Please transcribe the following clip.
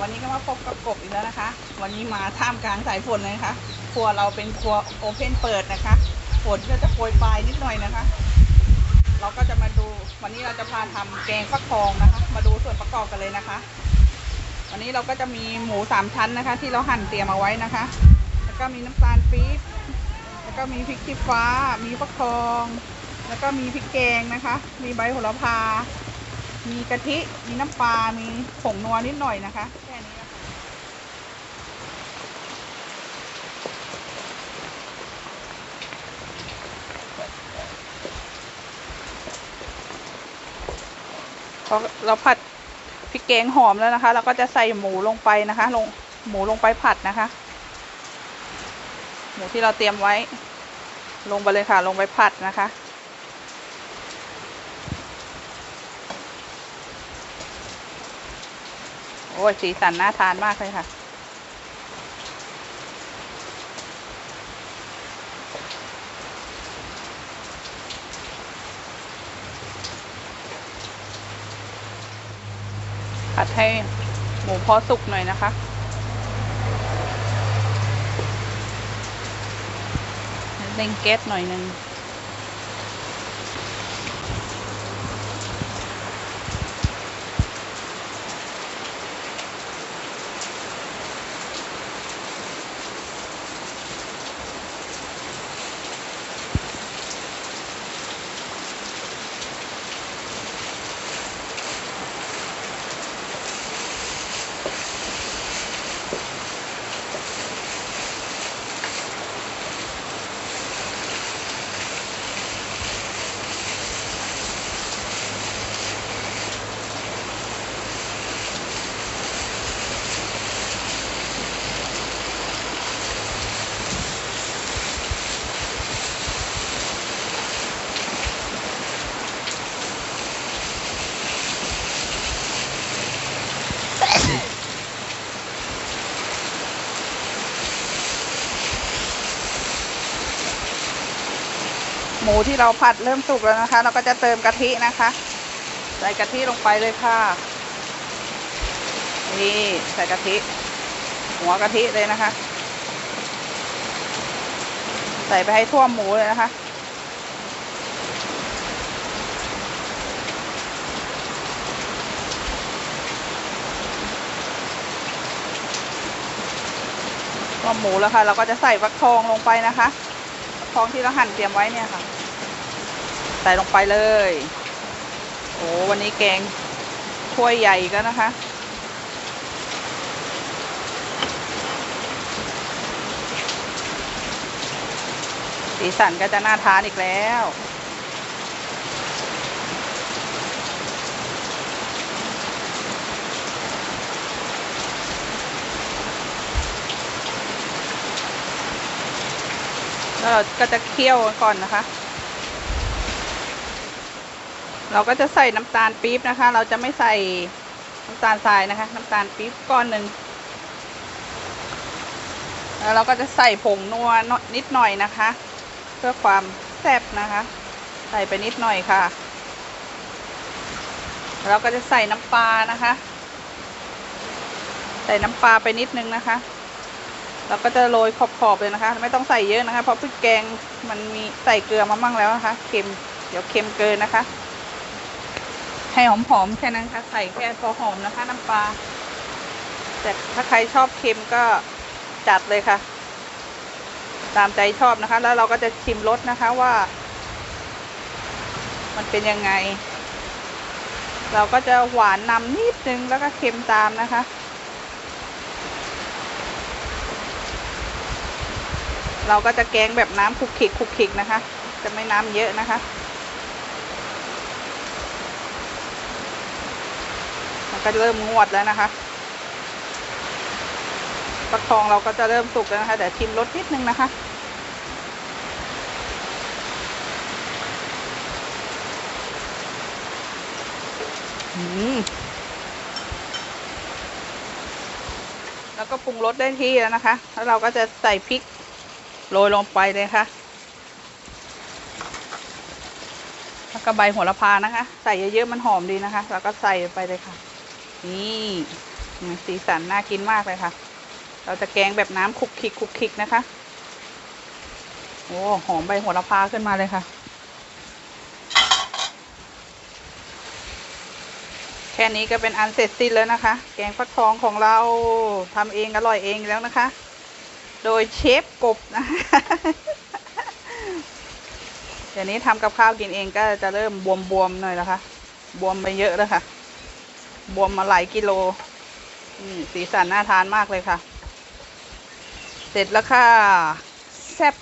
วันนี้ก็มาพบกับกบอีกแล้วนะคะ วันนี้มาท่ามกลางสายฝนเลยนะคะ ครัวเราเป็นครัวโอเพนเปิดนะคะฝนก็จะโปรยปลายนิดหน่อยนะคะ เราก็จะมาดู วันนี้เราจะพาทำแกงฟักทองนะคะ มาดูส่วนประกอบกันเลยนะคะ วันนี้เราก็จะมีหมูสามชั้นนะคะ ที่เราหั่นเตรียมเอาไว้นะคะ แล้วก็มีน้ำตาลปี๊บแล้วก็มีพริกชี้ฟ้า มีฟักทอง แล้วก็มีพริกแกงนะคะ มีใบโหระพา มีกะทิ มีน้ำปลา มีผงนัวนิดหน่อยนะคะ แค่นี้พอเราผัดพริกแกงหอมแล้วนะคะ เราก็จะใส่หมูลงไปนะคะ ลงหมูลงไปผัดนะคะ หมูที่เราเตรียมไว้ ลงไปเลยค่ะ ลงไปผัดนะคะ อ้ยสีสันน่าทานมากเลยค่ะ ผัดให้หมูพอสุกหน่อยนะคะเร่งแก๊สหน่อยหนึ่ง มูที่เราผัดเริ่มสุกแล้วนะคะ เราก็จะเติมกะทินะคะ ใส่กะทิลงไปเลยค่ะ นี่ใส่กะทิ หัวกะทิเลยนะคะ ใส่ไปให้ท่วมหมูเลยนะคะท่วมหมูแล้วค่ะ เราก็จะใส่ฟักทองลงไปนะคะทองที่เราหั่นเตรียมไว้เนี่ยค่ะ ใส่ลงไปเลย โอ้วันนี้แกงถ้วยใหญ่ก็นะคะ สีสันก็จะน่าทานอีกแล้วแล้วเราก็จะเคี่ยวก่อนนะคะ เราก็จะใส่น้ำตาลปี๊บนะคะ เราจะไม่ใส่น้ำตาลทรายนะคะ น้ำตาลปี๊บก้อนหนึ่งแล้วเราก็จะใส่ผงนัวนิดหน่อยนะคะ เพื่อความแซ่บนะคะ ใส่ไปนิดหน่อยค่ะ เราก็จะใส่น้ำปลานะคะ ใส่น้ำปลาไปนิดนึงนะคะ เราก็จะโรยขอบๆเลยนะคะ ไม่ต้องใส่เยอะนะคะ เพราะพริกแกงมันมีใส่เกลือมามั่งแล้วนะคะ เค็ม เดี๋ยวเค็มเกินนะคะ ให้หอมๆแค่นั้นค่ะใส่แค่พอหอมนะคะ น้ำปลาแต่ถ้าใครชอบเค็มก็จัดเลยค่ะ ตามใจชอบนะคะ แล้วเราก็จะชิมรสนะคะว่า มันเป็นยังไง เราก็จะหวานนำนิดนึงแล้วก็เค็มตามนะคะ เราก็จะแกงแบบน้ำคลุกคลิกคลุกคลิกนะคะ จะไม่น้ำเยอะนะคะมัน ก็เริ่มงวดแล้วนะคะฟักทองเราก็จะเริ่มสุกแล้วนะคะแต่ชิมรสนิดนึงนะคะอืมแล้วก็ปรุงรสได้ที่แล้วนะคะ แล้วเราก็จะใส่พริกโรยลงไปเลยค่ะ แล้วก็ใบโหระพานะคะ ใส่เยอะๆมันหอมดีนะคะ แล้วก็ใส่ไปเลยค่ะ นี่สีสันน่ากินมากเลยค่ะ เราจะแกงแบบน้ำคลุกคลิกคลุกคลิกนะคะ โอ้หอมใบโหระพาขึ้นมาเลยค่ะ แค่นี้ก็เป็นอันเสร็จสิ้นแล้วนะคะ แกงฟักทองของเราทำเองอร่อยเองแล้วนะคะ โดยเชฟกบนะคะเดี๋ยวนี้ทำกับข้าวกินเองก็จะเริ่มบวมๆหน่อยแล้วค่ะ บวมไปเยอะแล้วค่ะ บวมมาหลายกิโลสีสันน่าทานมากเลยค่ะ เสร็จแล้วค่ะ แซ่บ